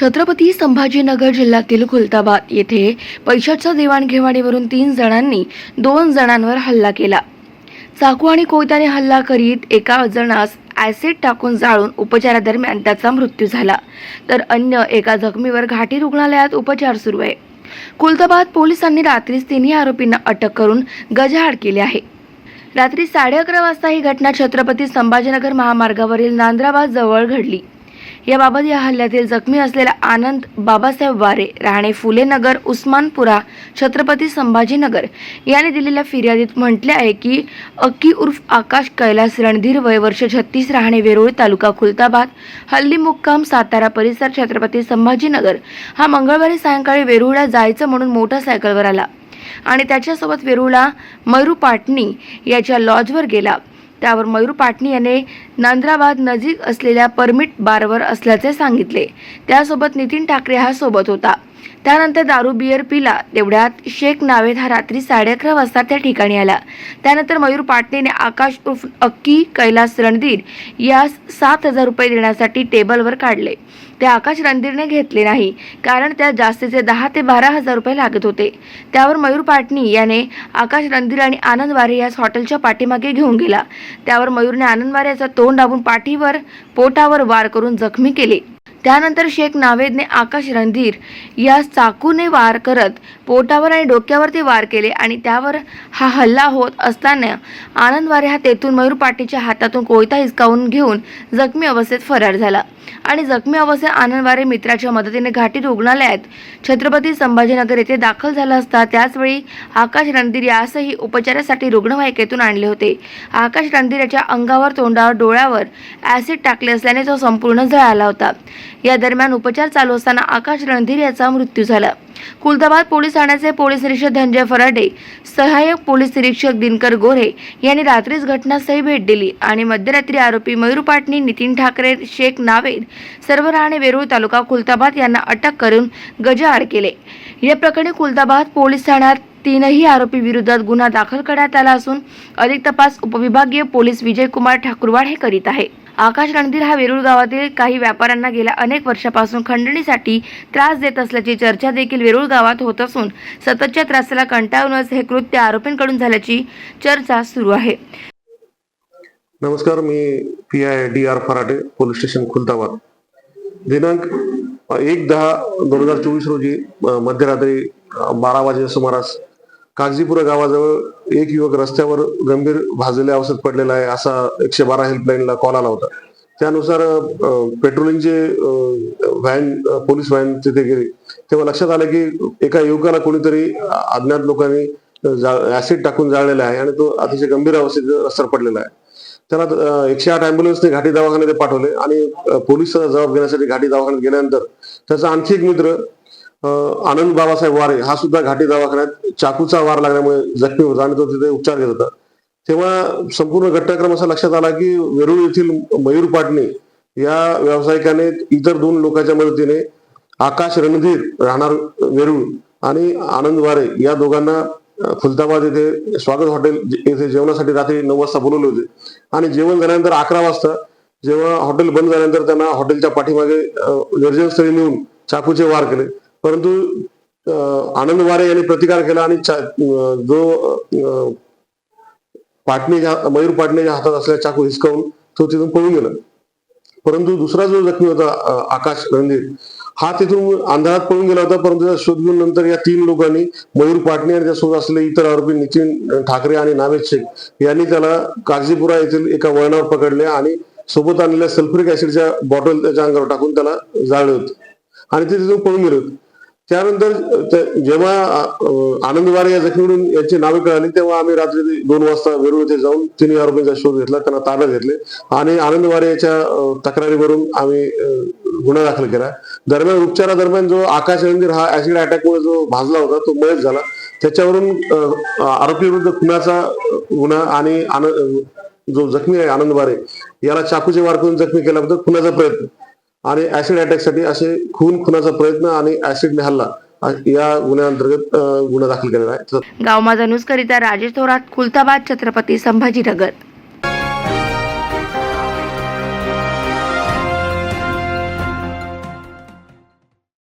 छत्रपती संभाजीनगर जिल्ह्यातील खुलताबाद येथे पैशाच्या देवाणघेवाणीवरून तीन जणांनी दोन जणांवर हल्ला केला. चाकू आणि कोयत्याने हल्ला करीत एका जणास ॲसिड टाकून जाळून उपचारादरम्यान त्याचा मृत्यू झाला. तर अन्य एका जखमीवर घाटी रुग्णालयात उपचार सुरू आहे. खुलताबाद पोलिसांनी रात्रीच तिन्ही आरोपींना अटक करून गजाआड केले आहे. रात्री साडे अकरा वाजता ही घटना छत्रपती संभाजीनगर महामार्गावरील नांद्राबाद जवळ घडली. याबाबत या हल्ल्यातील जखमी असलेला आनंद बाबासाहेब वारे राहणे फुले नगर उस्मानपुरा छत्रपती संभाजीनगर याने दिलेल्या फिर्यादीत म्हटले आहे की अक्की उर्फ आकाश कैलास रणधीर वय वर्ष छत्तीस राहणे वेरूळ तालुका खुलताबाद हल्ली मुक्काम सातारा परिसर छत्रपती संभाजीनगर हा मंगळवारी सायंकाळी वेरूळला जायचं म्हणून मोटरसायकलवर आला आणि त्याच्यासोबत वेरूळला मयूर पाटणी याच्या लॉजवर गेला. त्यावर मयूर पाटणी याने नांद्राबाद नजीक असलेल्या परमिट बारवर असल्याचे सांगितले. त्यासोबत नितीन ठाकरे हा सोबत होता. त्यानंतर दारू बियर पिला. तेवढ्यात शेख नावेद हा रात्री साडे अकरा वाजता त्या ठिकाणी आला. त्यानंतर मयूर पाटणेने आकाश उर्फ अक्की कैलास रणधीर यास सात हजार रुपये देण्यासाठी टेबलवर काढले. ते आकाश रणधीरने घेतले नाही कारण त्यात जास्तीचे दहा ते बारा हजार रुपये लागत होते. त्यावर मयूर पाटणी याने आकाश रणधीर आणि आनंद वारे यास हॉटेलच्या पाठीमागे घेऊन गेला. त्यावर मयूरने आनंद वारे याचा तोंड दाबून पाठीवर पोटावर वार करून जखमी केले. त्यानंतर शेख नावेदने आकाश रणधीर यास चाकूने वार करत पोटावर आणि डोक्यावरती वार केले आणि त्यावर हा हल्ला होत असताना आनंद वारे हा तेथून मयूर पाटीच्या हातातून कोयता हिसकावून घेऊन जखमी अवस्थेत फरार झाला. आणि जखमी अवस्थेत आनंद वारे मित्राच्या मदतीने घाटी रुग्णालयात छत्रपती संभाजीनगर येथे दाखल झाला असता त्याचवेळी आकाश रणधीर यासही उपचारासाठी रुग्णवाहिकेतून आणले होते. आकाश रणधीर याच्या अंगावर तोंडावर डोळ्यावर ॲसिड टाकले असल्याने तो संपूर्ण जळाला होता. या दरम्यान उपचार चालू असताना आकाश रणधीर याचा मृत्यू झाला. कुलताबाद पोलीस ठाण्याचे पोलीस निरीक्षक धनंजय फराडे सहाय्यक पोलीस निरीक्षक दिनकर गोरे यांनी रात्रीच घटनास्थळी भेट दिली आणि मध्यरात्री आरोपी मयूर पाटणी नितीन ठाकरे शेख नावेद सर्व राहणे वेरूळ तालुका कुलताबाद यांना अटक करून गजाआड केले. या प्रकरणी कुलताबाद पोलीस ठाण्यात तीनही आरोपी विरोधात गुन्हा दाखल करण्यात आला असून अधिक तपास उपविभागीय पोलीस विजयकुमार ठाकुरवाड हे करीत आहे. आकाश रणधीर हा वेरूळ गावातील काही व्यापाऱ्यांना गेल्या अनेक वर्षापासून खंडणीसाठी त्रास देत असल्याची चर्चा देखील वेरूळ गावात होत असून सततच्या त्रासाला कंटाळूनच हे कृत्य आरोपींकडून झाल्याची चर्चा सुरू आहे. नमस्कार मी P I D R Farate police station Khultabad. दिनांक एक दहा दोन हजार चोवीस रोजी मध्यरात्री बारा वाजेच्या सुमारास कागजीपुरा गावाजवळ एक युवक रस्त्यावर गंभीर भाजलेल्या अवस्थेत पडलेला आहे असा एकशे बारा हेल्पलाईनला कॉल आला होता. त्यानुसार पेट्रोलिंगचे व्हॅन पोलीस व्हॅन तिथे गेली. तेव्हा लक्षात आलं की एका युवकाला कोणीतरी अज्ञात लोकांनी ऍसिड टाकून जाळलेला आहे आणि तो अतिशय गंभीर अवस्थेत रस्त्यावर पडलेला आहे. त्याला एकशे आठ अँब्युलन्सने घाटी दवाखान्यात पाठवले आणि पोलीस जबाब घेण्यासाठी घाटी दवाखान्यात गेल्यानंतर त्याचा आणखी एक मित्र आनंद बाबासाहेब वारे हा सुद्धा घाटी दवाखान्यात चाकूचा वार लागल्यामुळे जखमी होता आणि तो तिथे उपचार घेत होता. तेव्हा संपूर्ण घटनाक्रम असा लक्षात आला की वेरूळ येथील मयूर पाटणे या व्यावसायिकाने इतर दोन लोकांच्या मदतीने आकाश रणधीर राहणार वेरूळ आणि आनंद वारे या दोघांना खुलताबाद येथे स्वागत हॉटेल येथे जेवणासाठी रात्री नऊ वाजता बोलवले होते. आणि जेवण झाल्यानंतर अकरा वाजता जेव्हा हॉटेल बंद झाल्यानंतर त्यांना हॉटेलच्या पाठीमागे निर्जनस्थळी नेऊन चाकूचे वार केले. परंतु आनंद वारे यांनी प्रतिकार केला आणि जो पाटणे मयूर पाटणेच्या हातात असलेला चाकू हिसकावून तो तिथून पळून गेला. परंतु दुसरा जो जखमी होता आकाश रणधीर हा तिथून अंधारात पळून गेला होता परंतु शोध घेऊन नंतर या तीन लोकांनी मयूर पाटणे आणि त्यासोबत असलेले इतर आरोपी नितीन ठाकरे आणि नावेद शेख यांनी त्याला कागजीपुरा येथील एका वळणावर पकडले आणि सोबत आणलेल्या सल्फ्युरिक ऍसिडच्या बॉटल त्याच्या अंगावर टाकून त्याला जाळले होते. आणि ते तिथून पळून गेले होते. त्यानंतर जेव्हा अ, आनंद वारे या जखमीवरून यांची नावे कळाली तेव्हा आम्ही रात्री दोन वाजता वेरूळ येथे जाऊन तिन्ही आरोपींचा शोध घेतला त्यांना ताब्यात घेतले आणि आनंद वारे याच्या तक्रारीवरून आम्ही गुन्हा दाखल केला. दरम्यान उपचारादरम्यान जो आकाश मंदिर हा ऍसिड अटॅकमुळे जो भाजला होता तो मयत झाला. त्याच्यावरून आरोपी विरुद्ध खुनाचा गुन्हा आणि जो जखमी आहे आनंद वारे याला चाकूचे वार करून जखमी केल्याबद्दल खुनाचा प्रयत्न आणि ऍसिड अटॅकसाठी असे खून खुनाचा प्रयत्न आणि ऍसिडने हल्ला या गुन्ह्याअंतर्गत गुन्हा दाखल केलेला आहे. गाव माझा न्यूज करिता राजेश थोरात खुलताबाद छत्रपती संभाजीनगर.